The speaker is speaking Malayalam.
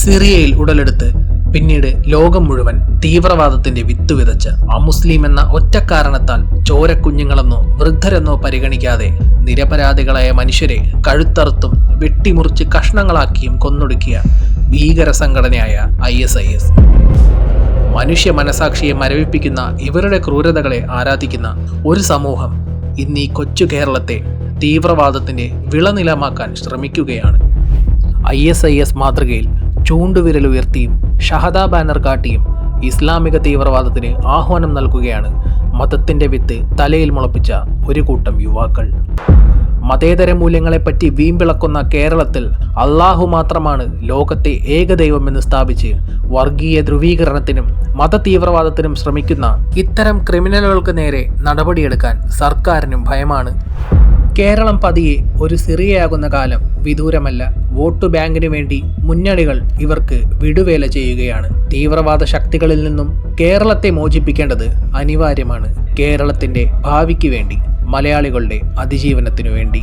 സിറിയയിൽ ഉടലെടുത്ത് പിന്നീട് ലോകം മുഴുവൻ തീവ്രവാദത്തിന്റെ വിത്ത് വിതച്ച അമുസ്ലിം എന്ന ഒറ്റ കാരണത്താൽ ചോരക്കുഞ്ഞുങ്ങളെന്നോ വൃദ്ധരെന്നോ പരിഗണിക്കാതെ നിരപരാധികളായ മനുഷ്യരെ കഴുത്തറുത്തും വെട്ടിമുറിച്ച് കഷ്ണങ്ങളാക്കിയും കൊന്നൊടുക്കിയ ഭീകര സംഘടനയായ ഐ എസ് ഐ എസ്. മനുഷ്യ മനസാക്ഷിയെ മരവിപ്പിക്കുന്ന ഇവരുടെ ക്രൂരതകളെ ആരാധിക്കുന്ന ഒരു സമൂഹം ഇന്ന് ഈ കൊച്ചു കേരളത്തെ തീവ്രവാദത്തിന്റെ വിളനിലമാക്കാൻ ശ്രമിക്കുകയാണ്. ഐ എസ് ഐ എസ് മാതൃകയിൽ ചൂണ്ടുവിരൽ ഉയർത്തിയും ഷഹദ ബാനർ കാട്ടിയും ഇസ്ലാമിക തീവ്രവാദത്തിന് ആഹ്വാനം നൽകുകയാണ് മതത്തിന്റെ വിത്ത് തലയിൽ മുളപ്പിച്ച ഒരു കൂട്ടം യുവാക്കൾ. മതേതര മൂല്യങ്ങളെപ്പറ്റി വീമ്പിളക്കുന്ന കേരളത്തിൽ അള്ളാഹു മാത്രമാണ് ലോകത്തെ ഏകദൈവമെന്ന് സ്ഥാപിച്ച് വർഗീയ ധ്രുവീകരണത്തിനും മതതീവ്രവാദത്തിനും ശ്രമിക്കുന്ന ഇത്തരം ക്രിമിനലുകൾക്ക് നേരെ നടപടിയെടുക്കാൻ സർക്കാരിനും ഭയമാണ്. കേരളം പതിയെ ഒരു സിറിയയാകുന്ന കാലം വിദൂരമല്ല. വോട്ട് ബാങ്കിന് വേണ്ടി മുന്നണികൾ ഇവർക്ക് വിടുവേല ചെയ്യുകയാണ്. തീവ്രവാദ ശക്തികളിൽ നിന്നും കേരളത്തെ മോചിപ്പിക്കേണ്ടത് അനിവാര്യമാണ്. കേരളത്തിന്റെ ഭാവിക്ക് വേണ്ടി മലയാളികളുടെ അതിജീവനത്തിനു വേണ്ടി.